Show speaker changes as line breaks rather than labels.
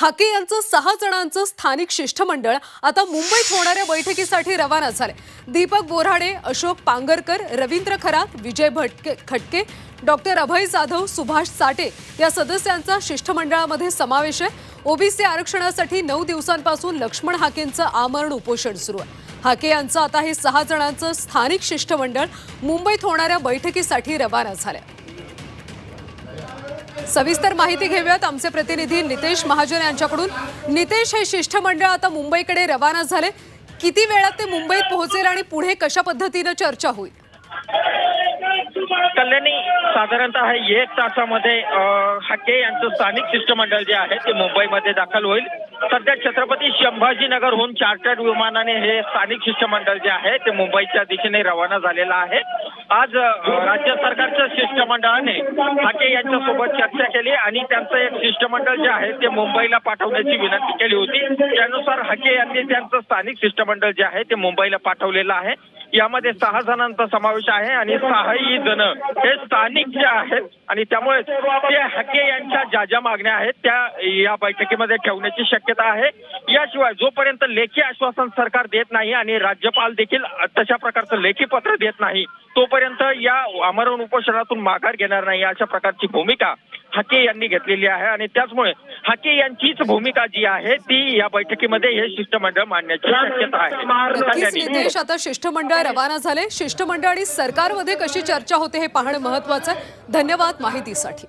हाके यांचं सहा जणांचं स्थानिक शिष्टमंडळ आता मुंबईत होणाऱ्या बैठकीसाठी रवाना झाले दीपक बोराडे अशोक पांगरकर रवींद्र खरात विजय भटके खटके डॉक्टर अभय जाधव सुभाष साटे या सदस्यांचा शिष्टमंडळामध्ये समावेश आहे. ओबीसी आरक्षणासाठी नऊ दिवसांपासून लक्ष्मण हाकेंचं आमरण उपोषण सुरू आहे. हाके यांचं आता हे सहा जणांचं स्थानिक शिष्टमंडळ मुंबईत होणाऱ्या बैठकीसाठी रवाना झालंय. सविस्तर माहिती घेऊयात. आमचे प्रतिनिधी नितेश महाजन यांच्याकडून. नितेश हे शिष्टमंडळ आता मुंबईकडे रवाना झाले. किती वेळात ते मुंबईत पोहोचेल आणि पुढे कशा पद्धतीनं चर्चा होईल?
कल्याणी साधारणतः एक तासामध्ये अं, हाके यांचं स्थानिक शिष्टमंडळ जे आहे ते मुंबईमध्ये दाखल होईल. सध्या छत्रपती संभाजीनगरहून चार्टर्ड विमानाने हे स्थानिक शिष्टमंडळ जे आहे ते मुंबईच्या दिशेने रवाना झालेलं आहे. आज राज्य सरकारच्या शिष्टमंडळाने ठाके यांच्यासोबत चर्चा केली आणि त्यांचं एक शिष्टमंडळ जे आहे ते मुंबईला पाठवण्याची विनंती केली होती. त्यानुसार हके यांनी त्यांचं स्थानिक शिष्टमंडळ जे आहे ते मुंबईला पाठवलेलं आहे. यामध्ये सहा जणांचा समावेश आहे आणि सहाही जण हे स्थानिक जे आहेत आणि त्यामुळे ते हके यांच्या ज्या ज्या मागण्या आहेत त्या या बैठकीमध्ये ठेवण्याची शक्यता आहे. याशिवाय जोपर्यंत लेखी आश्वासन सरकार देत नाही आणि राज्यपाल देखील तशा प्रकारचं लेखी पत्र देत नाही तोपर्यंत या आमरण उपोषणातून माघार घेणार नाही अशा प्रकारची भूमिका हाके यांनी घेतलेली आहे आणि त्याचमुळे हाके यांचीच भूमिका जी आहे ती या बैठकीमध्ये हे शिष्टमंडळ मांडण्याची शक्यता आहे.
आता शिष्टमंडळ रवाना झाले. शिष्टमंडळ आणि सरकारमध्ये कशी चर्चा होते हे पाहणं महत्वाचं आहे. धन्यवाद माहितीसाठी.